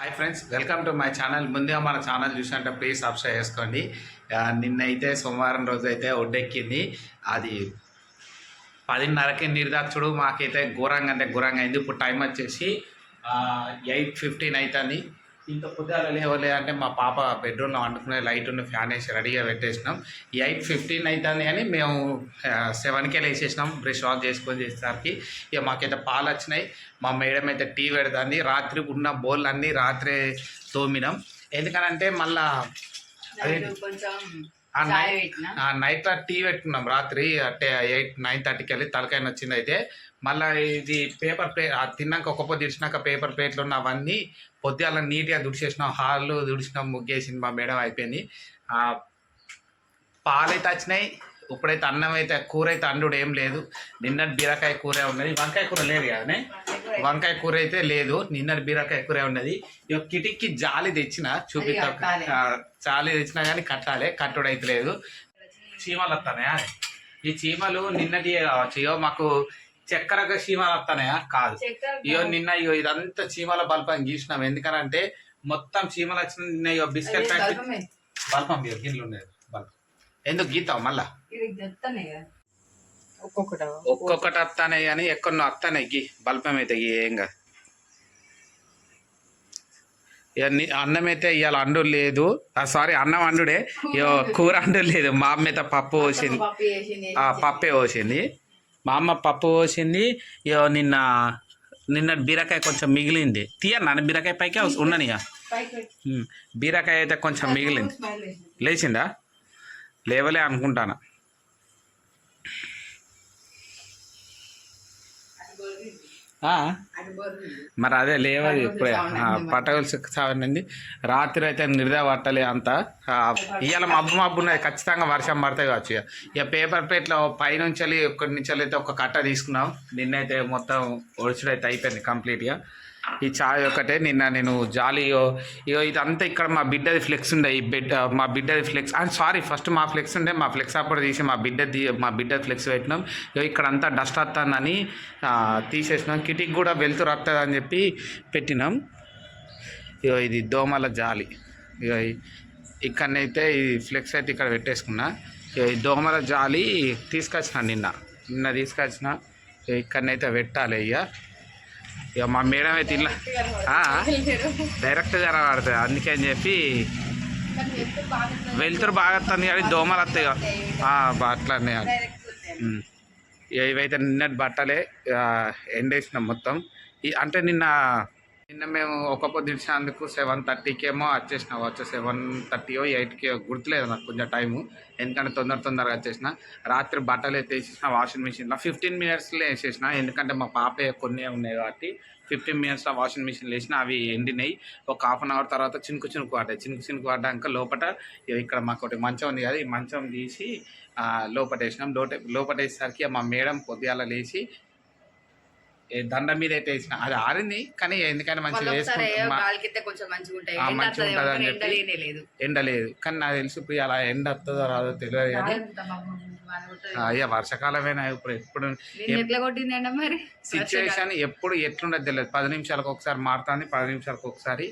Hi friends welcome to my channel ముందుగా మన channel చూసినట్టు ప్లీజ్ సబ్స్క్రైబ్ చేసుకోండి. నిన్నైతే సోమవారం రోజు అయితే ఒడ్డెక్కింది. అది పదిన్నరకి నిర్దాక్షుడు మాకైతే ఘోరంగా అంటే ఘోరంగా అయింది. ఇప్పుడు టైం వచ్చేసి ఎయిట్ ఫిఫ్టీన్ అవుతుంది ఇంత పొద్దుగా లేవలే అంటే మా పాప బెడ్రూమ్లో వండుకునే లైట్ ఉన్న ఫ్యాన్ వేసి రెడీగా పెట్టేసినాం. ఎయిట్ ఫిఫ్టీన్ అవుతుంది అని మేము సెవెన్కే వేసేసినాం బ్రష్ వాష్ చేసుకొని చేసేసరికి ఇక మాకైతే పాలు వచ్చినాయి. మా మేడం అయితే టీ పెడుతుంది. రాత్రి ఉన్న బోల్ అన్నీ రాత్రే తోమినాం. ఎందుకనంటే మళ్ళీ కొంచెం ఆ చాయ్ నైట్ పెట్టినా? ఆ నైట్ టీ పెట్టుకున్నాం రాత్రి అంటే ఎయిట్ నైన్ థర్టీకి వెళ్ళి తలకాయన వచ్చింది అయితే. మళ్ళీ ఇది పేపర్ ప్లేట్ తిన్నాక ఒక పొద్దు ఇచ్చినాక పేపర్ ప్లేట్లు ఉన్న అవన్నీ పొద్దుగాల నీట్గా దుడిచేసినాం హాల్లో దుడిచినాం ముగ్గేసింది మా మేడం అయిపోయింది. ఆ, పాలైతే వచ్చినాయి ఇప్పుడైతే అన్నం అయితే కూర అయితే అండుడు ఏం లేదు. నిన్నటి బీరకాయ కూర ఉన్నది. వంకాయ కూర లేదు కదనే వంకాయ కూర అయితే లేదు. నిన్నటి బీరకాయ కూర ఉన్నది. ఇక కిటిక్కి జాలి తెచ్చిన చూపిస్తా. జాలి తెచ్చినా కానీ కట్టాలి. కట్టుడు అయితే లేదు. చీమలు వస్తానయా ఈ చీమలు నిన్నటి కావచ్చు ఇగో మాకు చక్కెరగా చీమలు వస్తానయా కాదు. ఇగో నిన్న ఇగో ఇదంతా చీమల బల్బం గీసినాం. ఎందుకనంటే మొత్తం చీమలు వచ్చిన నిన్న ఇగో బిస్కెట్ ప్యాకెట్ బల్బం ఇగో గిన్నెలు ఉండేది బల్బం ఎందుకు గీతావు మళ్ళా? చెప్తానే ఒక్కొక్కట? ఒక్కొక్కటి వస్తానే కానీ ఎక్కడో వస్తానే గీ బల్బం అయితే గీ ఏం కాదు. అన్నం అయితే ఇవాళ అండు లేదు. సారీ అన్నం అండుడే. ఇగో కూర అండు లేదు. మా అమ్మ అయితే పప్పు పోసింది. పప్పు చేసింది ఆ పప్పే పోసింది. మా అమ్మ పప్పు పోసింది. ఇగో నిన్న నిన్న బీరకాయ కొంచెం మిగిలింది. తీయ నాన్న బీరకాయ పైకి ఉన్నని ఇక. బీరకాయ అయితే కొంచెం మిగిలింది. లేచిందా? లేవలే అనుకుంటాను. మరి అదే లేవది ఇప్పుడే. పటవులు సావనండి రాత్రి అయితే నిద్ర పట్టలే అంత. ఇవాళ మబ్బు మబ్బు ఉన్నది ఖచ్చితంగా వర్షం పడతాయి కావచ్చు ఇక. ఇక పేపర్ ప్లేట్లో పైనుంచి ఒక్కడి నుంచి అయితే ఒక కట్ట తీసుకున్నాం. నిన్నైతే మొత్తం ఒడిచుడైతే అయిపోయింది కంప్లీట్గా. ఈ చాయ్ ఒకటే నిన్న నేను జాలి ఇగో ఇదంతా ఇక్కడ మా బిడ్డది ఫ్లెక్స్ ఉండే ఈ బిడ్డ మా బిడ్డది ఫ్లెక్స్. అండ్ సారీ ఫస్ట్ మా ఫ్లెక్స్ ఉండే మా ఫ్లెక్స్ అప్పుడు తీసి మా బిడ్డది మా బిడ్డ ఫ్లెక్స్ పెట్టినాం. ఇగో ఇక్కడ అంతా డస్ట్ వస్తుందని తీసేసినాం. కిటికి కూడా వెళ్తురు వస్తుంది అని చెప్పి పెట్టినాం. ఇగో ఇది దోమల జాలి. ఇగో ఇక్కడనైతే ఈ ఫ్లెక్స్ అయితే ఇక్కడ పెట్టేసుకున్నా. ఈ దోమల జాలి తీసుకొచ్చిన నిన్న. నిన్న తీసుకొచ్చిన. ఇక్కడనైతే పెట్టాలి ఇక ఇక మా మేడం అయితే ఇలా డైరెక్ట్గా పడుతుంది అందుకే అని చెప్పి వెళ్తురు బాగా వస్తుంది కానీ దోమలు వస్తాయి ఇక. అట్లనే ఇవైతే నిన్నటి బట్టలే ఎండేసినాం మొత్తం. అంటే నిన్న నిన్న మేము ఒక పొద్దు సెవెన్ థర్టీకేమో వచ్చేసిన వచ్చే సెవెన్ థర్టీ ఎయిట్కి గుర్తులేదు నాకు కొంచెం టైము. ఎందుకంటే తొందర తొందరగా వచ్చేసిన రాత్రి బట్టలు అయితే వేసేసిన వాషింగ్ మిషన్లో ఫిఫ్టీన్ మినిట్స్లో వేసేసిన. ఎందుకంటే మా పాప కొన్ని ఉన్నాయి కాబట్టి ఫిఫ్టీన్ మినిట్స్లో వాషింగ్ మిషన్ వేసిన అవి ఎండినాయి. ఒక హాఫ్ అన్ అవర్ తర్వాత చినుకు చినుకు పడ్డాయి. చినుకు చినుకు పడ్డాక లోపల ఇక్కడ మాకు ఒకటి మంచం ఉంది కదా ఈ మంచం తీసి లోపట వేసినాం. లోట లోపట వేసేసరికి మా మేడం పొద్దుగాల లేచి దండం మీద అయితే వేసిన అది ఆరింది కానీ ఎందుకంటే మంచిగా వేసుకుంటాం మంచిగా ఉంటదని ఏమో, చెప్పి. ఎండ లేదు. కానీ నాకు తెలిసి ఇప్పుడు అలా ఎండ వస్తుందో రాదో తెలియదు కానీ అయ్యా వర్షాకాలమైనా ఇప్పుడు? ఎప్పుడు? మరి? సిచ్యువేషన్ ఎప్పుడు ఎట్లుండదు తెలియదు. పది నిమిషాలకు ఒకసారి మారుతుంది పది నిమిషాలకు ఒకసారి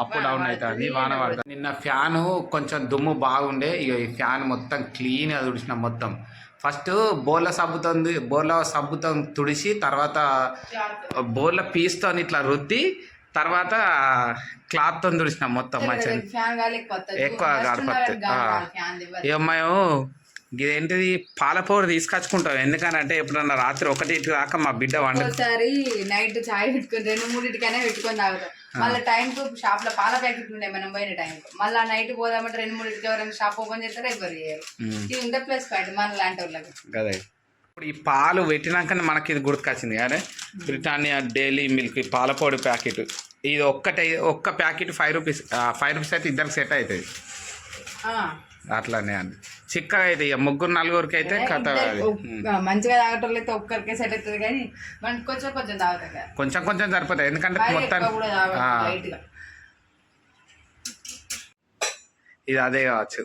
అప్ డౌన్ అవుతుంది వాన పడుతుంది. నిన్న ఫ్యాను కొంచెం దుమ్ము బాగుండే ఇక ఈ ఫ్యాన్ మొత్తం క్లీన్గా తుడిచిన మొత్తం. ఫస్ట్ బోర్ల సబ్బుతుంది బోర్ల సబ్బుతో తుడిచి తర్వాత బోర్ల పీస్తో ఇట్లా రుద్ది తర్వాత క్లాత్తో తుడిచిన మొత్తం మంచిగా ఎక్కువ ది. ఇక మేము ఇదేంటిది? పాల పౌడర్ తీసుకొచ్చుకుంటాం ఎందుకనంటే ఎప్పుడన్నా రాత్రి ఒకటి దాకా మా బిడ్డ వండు ఒక్కోసారి నైట్ చాయ్ పెట్టుకుని రెండు మూడింటికైనా పెట్టుకొని తాగుతాం. మళ్ళీ టైం కు షాప్లో పాల ప్యాకెట్ ఉండే మనం పోయిన టైం మళ్ళీ నైట్ పోదామంటే రెండు మూడింటికి ఎవరైనా షాప్ ఓపెన్ చేస్తారా? ఎవరు చేయరు. ఇది ఉండే ప్లస్ పాయింట్ మన లాంటి వాళ్ళకి. కదా ఇప్పుడు ఈ పాలు పెట్టినాకనే మనకి ఇది గుర్తుకొచ్చింది కానీ బ్రిటానియా డైలీ మిల్క్ పాల పొడి ప్యాకెట్. ఇది ఒక్కటే ఒక్క packet five rupees five rupees అయితే ఇద్దరికి సెట్ అవుతుంది. అట్లానే అని. చిక్కగా అయితే ఇక ముగ్గురు నలుగురికి అయితే కథ. మంచిగా తాగటోళ్ళు అయితే ఒక్కరికే సెట్ అవుతుంది కానీ మనకి కొంచెం కొంచెం తాగుతాం కదా. కొంచెం కొంచెం సరిపోతుంది ఎందుకంటే మొత్తం ఇది అదే కావచ్చు.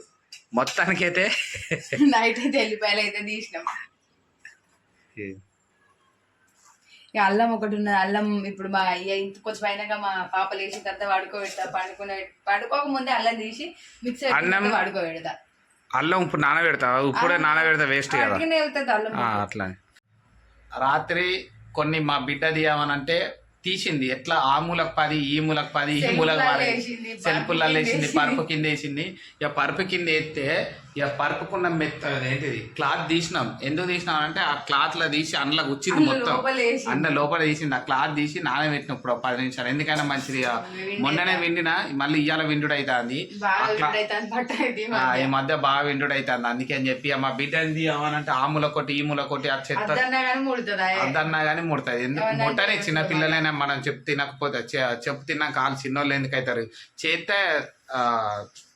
మొత్తానికైతే నైట్ అయితే వెళ్ళిపోయాలి అయితే తీసినాం. ఇక అల్లం ఒకటి ఉన్నది. అల్లం ఇప్పుడు మా కొంచెం అయినాక మా పాప లేచిన తర్వాత పడుకోబెడతా పండుకునే పడుకోక ముందే అల్లం తీసి మిక్సీ అన్నం- పడుకోబెడతా అల్లం ఇప్పుడు నానబెడతావా ఇప్పుడే నానబెడతా వేస్ట్ కదా. అట్లానే. రాత్రి కొన్ని మా బిడ్డ తీయమనంటే తీసింది. ఎట్లా? ఆ మూలకు పది ఈ మూలకు పది ఈ మూలకు సెల్ఫ్లలో వేసింది వేసింది. పరుపు కింద వేసింది ఇక పరుపు కింద వేస్తే ఇక పరుపుకున్న మెత్త ఏంటిది క్లాత్ తీసినాం. ఎందుకు తీసినాం అంటే ఆ క్లాత్లో తీసి అందులో అందులో మొత్తం. అన్న లోపల తీసింది ఆ క్లాత్ తీసి నానబెట్టినప్పుడు ఒక పది నిమిషాలు. ఎందుకైనా మంచిది మొన్ననే విండిన మళ్ళీ ఇవాళ విండుడు అవుతుంది బాగా అట్లా అయితే బట్ట అయితే ఆ, ఈ మధ్య బాగా విండుడు అవుతుంది అందుకే అని చెప్పి మా బిడ్డని తీయమనంటే ఆ మూల కొట్టి ఈ మూల కొట్టి ఆ చెత్త. అద్దన్నా కానీ ముడుతుందా ఎందుకు ముట్టని అంటే చిన్న పిల్లలైనా మనం చెప్పు తినకపోతే చెప్పు తిన్నాక వాళ్ళు చిన్నోళ్ళు ఎందుకు అవుతారు చేత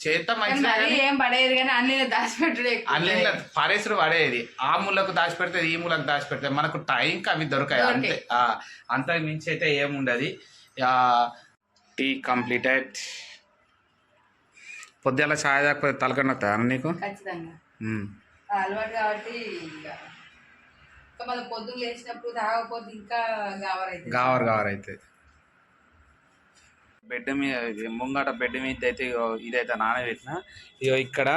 చేత మరి ఏం పడేది కానీ అన్ని దాచిపెట్టుడు పరేసుడు పడేది. ఆ మూలకు దాచిపెడితే ఈ మూలకు దాచిపెడితే మనకు టైంకి అవి దొరకాయి. అంతే. అంతకు మించి అయితే ఏముండదు. టీ కంప్లీటెడ్ పొద్దుల ఛాయ్ దాకపోతే తలకనొస్తా నీకు? అలవాటు కాబట్టి పొద్దున్న లేచినప్పుడు తాగకపోతే ఇంకా గావర్ గావర్ అయితే బెడ్ మీద ఇది ముంగట బెడ్ మీద అయితే ఇదైతే నానబెట్టిన ఇగో ఇక్కడ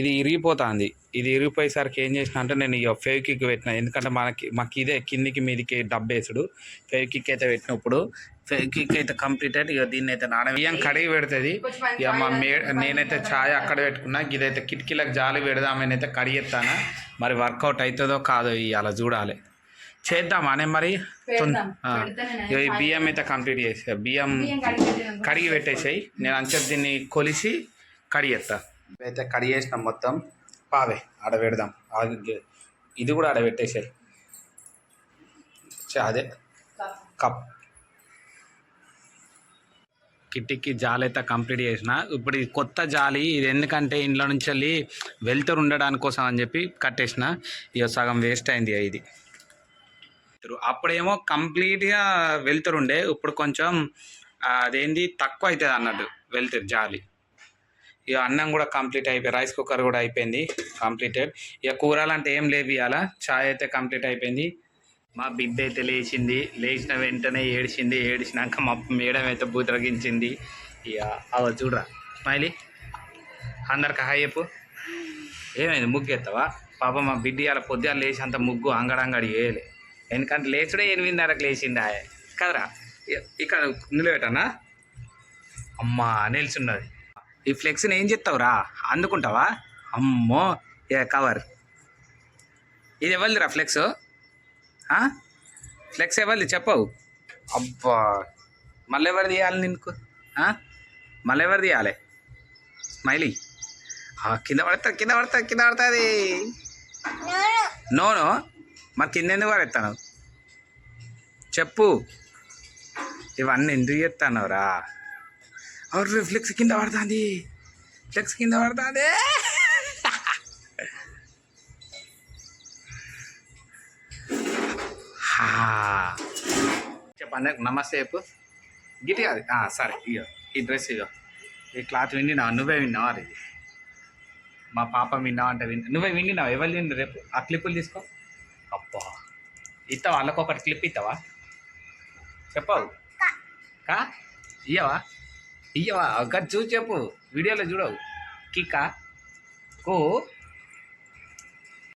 ఇది ఇరిగిపోతుంది. ఇది ఇరిగిపోయేసరికి ఏం చేసిన అంటే నేను ఇక ఫెవికిక్ పెట్టిన. ఎందుకంటే మనకి మాకు ఇదే కిందికి మీదికి డబ్బేసుడు. ఫెవికిక్ అయితే పెట్టినప్పుడు ఫెవికిక్ అయితే కంప్లీటెడ్ ఇక దీన్ని అయితే నాన బియ్యం కడిగి పెడుతుంది. ఇక మా మే నేనైతే ఛాయ్ అక్కడ పెట్టుకున్నా. ఇదైతే కిటికీలకు జాలి పెడదామని అయితే కడిగెత్తాను. మరి వర్కౌట్ అవుతుందో కాదో ఇవాళ చూడాలి. చేద్దాం అనే మరి ఈ బియ్యం అయితే కంప్లీట్ చేసా బియ్యం కడిగి. కడిగి పెట్టేసాయి. నేను అంచెప్ దీన్ని కొలిసి కడిగేస్తా అయితే కడిగేసినాం మొత్తం. పావే ఆడ పెడదాం. ఆగి- ఇది కూడా ఆడ పెట్టేసాయి. అదే. కప్. కిటికీ జాలి అయితే కంప్లీట్ చేసిన. ఇప్పుడు ఈ కొత్త జాలి ఇది ఎందుకంటే ఇంట్లో నుంచి వెళ్ళి వెళ్తురు ఉండడానికి కోసం అని చెప్పి కట్టేసిన. ఇక సగం వేస్ట్ అయింది ఇది. అప్పుడేమో కంప్లీట్గా వెళ్తారుండే ఇప్పుడు కొంచెం అదేంది తక్కువ అవుతుంది అన్నట్టు వెళ్తురు జాలి. ఇక అన్నం కూడా కంప్లీట్ అయిపోయి రైస్ కుక్కర్ కూడా అయిపోయింది కంప్లీటెడ్. ఇక కూరలు అంటే ఏం లేవు ఇవాళ చాయ్ అయితే కంప్లీట్ అయిపోయింది. మా బిడ్డ అయితే లేచింది. లేచిన వెంటనే ఏడిచింది. ఏడిచినాక మా మేడం అయితే బూతరగించింది ఇక అవ చూడరా. స్మైలీ అందరికి హాయ్ చెప్పు. ఏమైంది ముగ్గు ఎత్తావా పాప మా బిడ్డ ఇవాళ పొద్దున లేచి అంత ముగ్గు అంగడంగడి వేయలే ఎందుకంటే లేచుడే ఎనిమిదిన్నరకు లేచింది ఆయ కదరా ఇక్కడ నిలబెట్టానా? అమ్మా నిల్చున్నది. ఈ ఫ్లెక్స్ని ఏం చెప్తావురా అందుకుంటావా? అమ్మో ఏ కవర్? ఇది ఎవరిదిరా ఫ్లెక్స్? ఫ్లెక్స్ ఎవరిది? చెప్పవు. అబ్బా మళ్ళీ ఎవరు తీయాలి నీకు? మళ్ళీ ఎవరు తీయాలి? స్మైలీ. కింద పడతా కింద పడతా కింద పడుతుంది. నోను? మరి కింద ఎందుకు పడేస్తాను చెప్పు. ఇవన్నీ ఎందుకు చెప్తానవరా అవును ఫ్లెక్స్ కింద పడుతుంది. ఫ్లెక్స్ కింద పడుతుంది. చెప్పండి నమస్తే చెప్పు. గిటి కాదు సరే ఇగో ఈ డ్రెస్ ఇగో ఈ క్లాత్ విండినావా? నువ్వే విన్నావా అది మా పాప విన్నావు అంటే విన్నా నువ్వే విన్నావు ఎవరు విండి రేపు? ఆ క్లిప్పులు తీసుకో. అబ్బా ఇస్తావా వాళ్ళకి ఒకటి క్లిప్ ఇస్తావా చెప్పవు కా. ఇయ్యవా? ఇయ్యవా? ఒక చూసి చెప్పు. వీడియోలో చూడవు. కిక్కా కో?